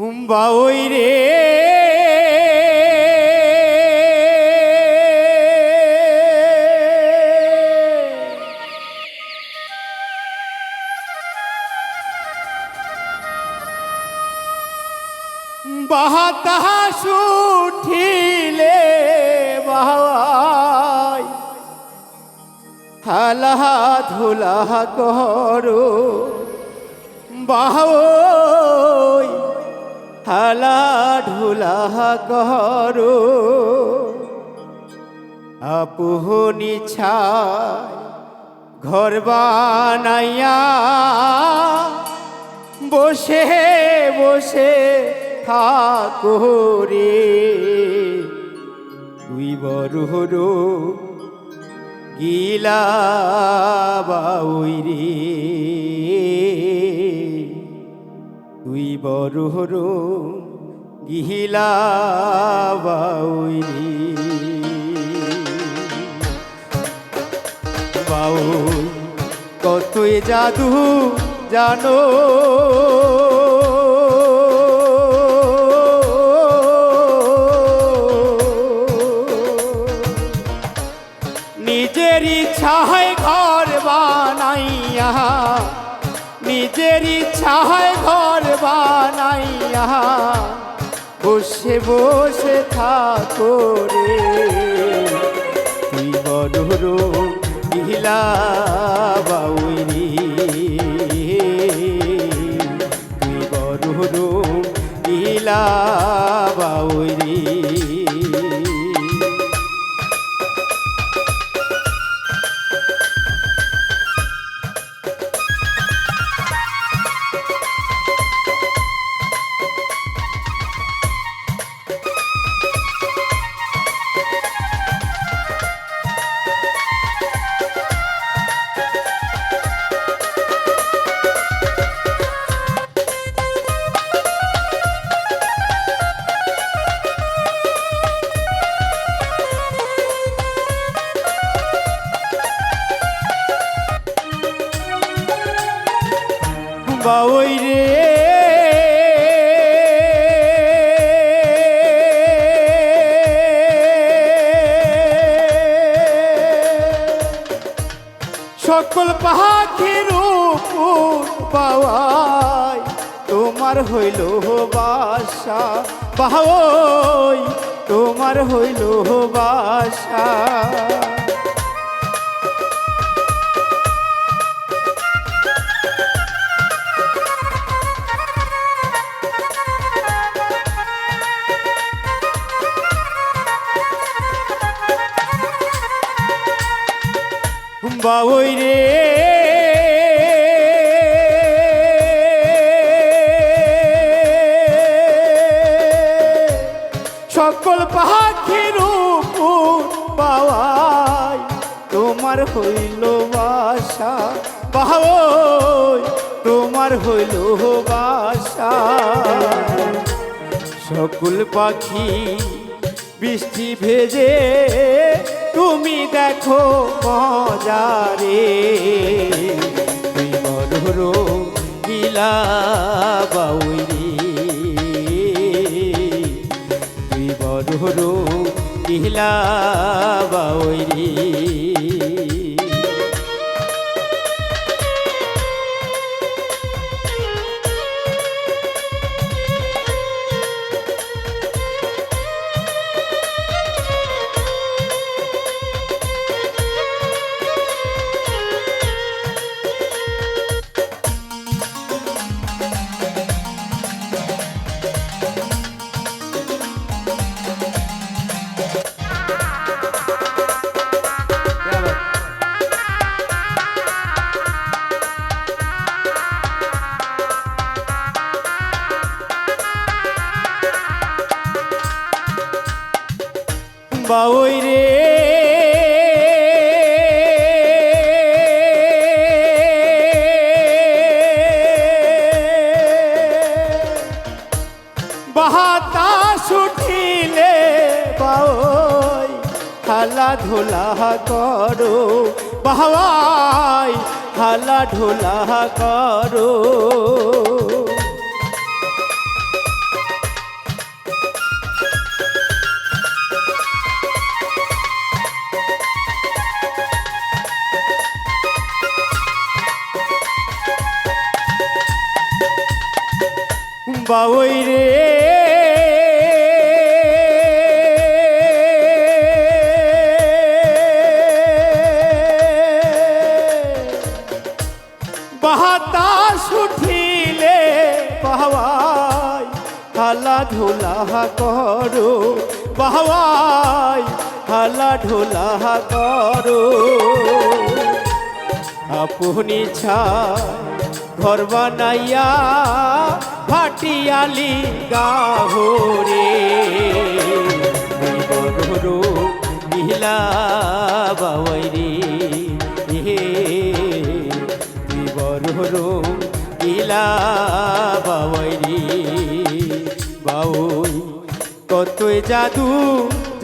হুম্বা রে। বাহা তাহা সুঠিলে বাহাই। হালাহা ধুলাহা করো। বাহই হালা ঢুলাহা করো। আপুহনি ছায় ঘর বানাইয়া বসে বসে থাকো রে। তুই বড় গিলা বাউই রে তুই বড় গিলা বাউই রে কতই জাদু জানো? নিজের ইচ্ছায় ঘর বানাইয়া নিজের ইচ্ছায় ঘর বানাইয়া বসে বসে থাকো রে। তুই বড় ইহিলা বাউই রে। সকল পাখির পাওয়াই তোমার হইল বাসা। বাহই তোমার হইল বাসা। বাবই রে। সকল পাখির পাওয়াই তোমার হইল বাসা। বাহই তোমার হইল বাসা। সকল পাখি বৃষ্টি ভেজে তুমি দেখো মজারে। মধুর গিলা বাউরি তুই মধুর গিলা বাউরি বাউই রে। বাহাতাস উঠিলে বাউই হালা ধুলা করো। বাহাই হালা ঢোলা করো। বাউই রে। বাতাস উঠিলে বাহাওয়াই হালা ধুলা করো বাহাওয়াই হালা ধুলা করো। আপনি ছায় ঘর বানাইয়া ভাটিয়ালি গাহরে। বড় ইহলা বাবাইরে হে বড় ইলা বাবাইরে বাউই, কতই জাদু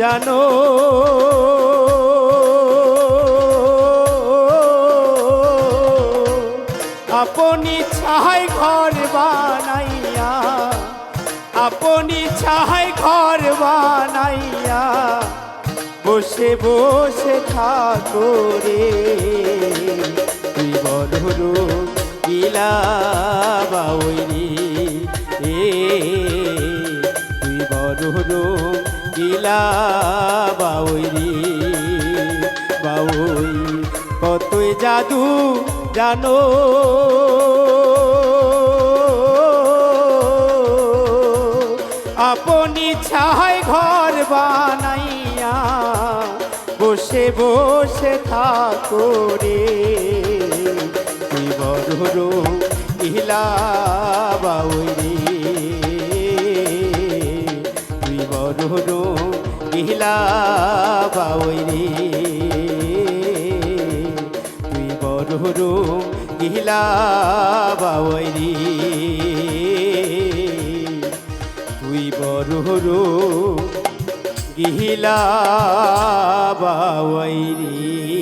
জানো? আপনি ছাই ঘর বানাইয়া বসে বসে থাকো রে তুই বড় কিলা এ, তুই বড় কিলা বাউরি বাউই, কতই জাদু জানো? আপনি ছাই ঘর বানাইয়া বসে বসে থাকো রে। বড় ইহলা বাউরি তুই বড় ইহলা বাউরি তুই বড় ইহলা বাউরি বড় গিহিলা বাউরি